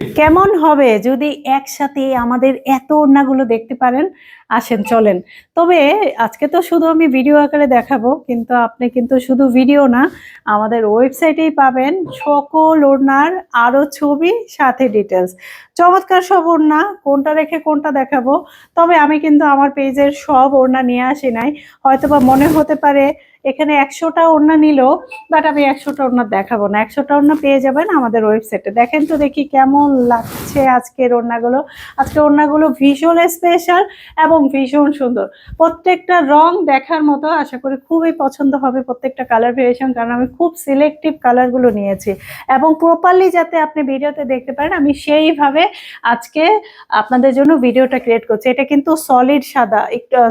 কেমন হবে যদি একসাথে আমাদের এত ওড়নাগুলো দেখতে পারেন? আসেন, চলেন। তবে আজকে তো শুধু আমি ভিডিও আকারে দেখাবো, কিন্তু আপনি কিন্তু শুধু ভিডিও না, আমাদের ওয়েবসাইটেই পাবেন সকল ওড়নার আরও ছবি, সাথে ডিটেলস চমৎকার সব ওড়না, কোনটা রেখে কোনটা দেখাবো? তবে আমি কিন্তু আমার পেজের সব ওড়না নিয়ে আসি নাই। হয়তোবা মনে হতে পারে এখানে একশোটা ওড়না নিল বাট আমি একশোটা ওড়না দেখাবো না। একশোটা ওড়না পেয়ে যাবেন আমাদের ওয়েবসাইটে। দেখেন তো দেখি কেমন লাগছে আজকের ওড়নাগুলো। আজকে ওড়নাগুলো ভীষণ স্পেশাল এবং ভীষণ সুন্দর। প্রত্যেকটা রং দেখার মতো আশা করি খুবই পছন্দ হবে প্রত্যেকটা কালার ভেরিয়েশন কারণ আমি খুব সিলেক্টিভ কালারগুলো নিয়েছি। এবং প্রপারলি যাতে আপনি ভিডিওতে দেখতে পারেন, আমি সেইভাবে আজকে আপনাদের জন্য ভিডিওটা ক্রিয়েট করছি। এটা কিন্তু সলিড সাদা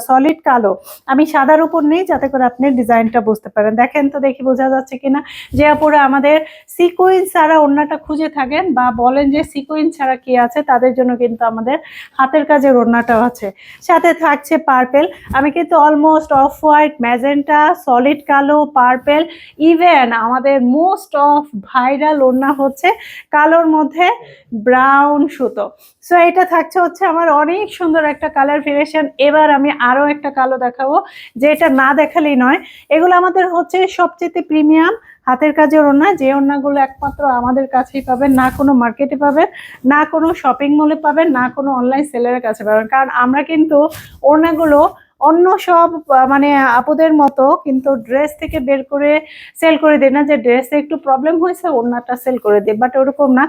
সলিড কালো। আমি সাদার উপর নেই, যাতে করে আপনি ডিজাইনটা বুঝতে পারেন। দেখেন তো দেখি বোঝা যাচ্ছে কিনা। যে আপুরা আমাদের সিকোয়েন্স ছাড়া ওড়নাটা খুঁজে থাকেন বা বলেন যে সিকোয়েন্স ছাড়া কি আছে, তাদের জন্য কিন্তু আমাদের হাতের কাজের ওড়নাটাও আছে। সাথে থাকছে পার্পেল আমি কিন্তু almost off white magenta solid কালো পার্পেল ইভেন আমাদের মোস্ট অফ ভাইরাল ওড়না হচ্ছে কালোর মধ্যে ব্রাউন সুতো। সো এটা থাকছে হচ্ছে আমার অনেক সুন্দর একটা কালার ভেরিয়েশন এবার আমি আরও একটা কালো দেখাবো, যেটা না দেখালেই নয় এগুলো আমাদের হচ্ছে সবচেয়ে প্রিমিয়াম হাতের কাজের ওড়না। যে ওড়নাগুলো একমাত্র আমাদের কাছেই পাবেন, না কোনো মার্কেটে পাবেন, না কোনো শপিং মলে পাবেন, না কোনো অনলাইন সেলারের কাছে পাবেন। কারণ আমরা কিন্তু ওড়নাগুলো অন্য সব মানে আপুদের মতো কিন্তু ড্রেস থেকে বের করে সেল করে দিই না। যে ড্রেসে একটু প্রবলেম হয়েছে, ওড়নাটা সেল করে দিই বাট ওরকম না।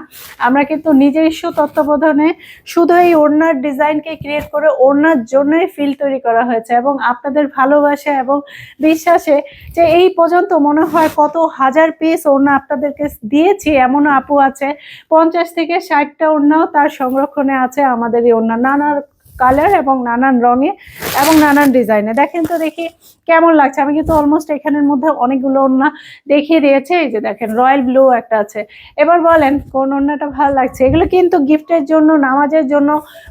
আমরা কিন্তু নিজস্ব তত্ত্বাবধানে শুধু এই ওড়নার ডিজাইনকে ক্রিয়েট করে ওড়নার জন্যই ফিল তৈরি করা হয়েছে। এবং আপনাদের ভালোবাসা এবং বিশ্বাসে যে এই পর্যন্ত মনে হয় কত হাজার পিস ওড়না আপনাদেরকে দিয়েছি, এমনও আপু আছে। পঞ্চাশ থেকে ষাটটা ওড়নাও তার সংরক্ষণে আছে আমাদের এই ওড়না। নানা কালার এবং নানান রঙে এবং নানান ডিজাইনে দেখেন তো দেখি কেমন লাগছে। আমি কিন্তু অলমোস্ট এখানের মধ্যে অনেকগুলো ওড়না দেখিয়ে দিয়েছে। এই যে দেখেন রয়্যাল ব্লু একটা আছে। এবার বলেন, কোন ওড়নাটা ভালো লাগছে? এগুলো কিন্তু গিফটের জন্য, নামাজের জন্য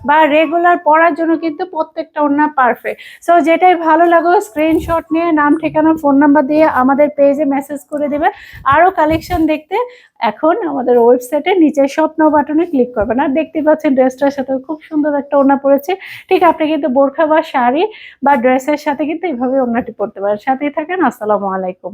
বা রেগুলার পড়ার জন্য কিন্তু প্রত্যেকটা ওড়না পারফেক্ট সো যেটাই ভালো লাগো স্ক্রিনশট নিয়ে নাম, ঠিকানা ফোন নাম্বার দিয়ে আমাদের পেজে মেসেজ করে দেবে আরও কালেকশন দেখতে এখন আমাদের ওয়েবসাইটে নিচে স্বপ্ন বাটনে ক্লিক করবেন। আর দেখতে পাচ্ছেন ড্রেসটার সাথে খুব সুন্দর একটা ওড়না পড়েছে। ঠিক আপনি কিন্তু বোরখা বা শাড়ি বা ড্রেসের সাথে কিন্তু এইভাবে ওনাটি পরতে পারেন। সাথেই থাকেন আসসালামু আলাইকুম।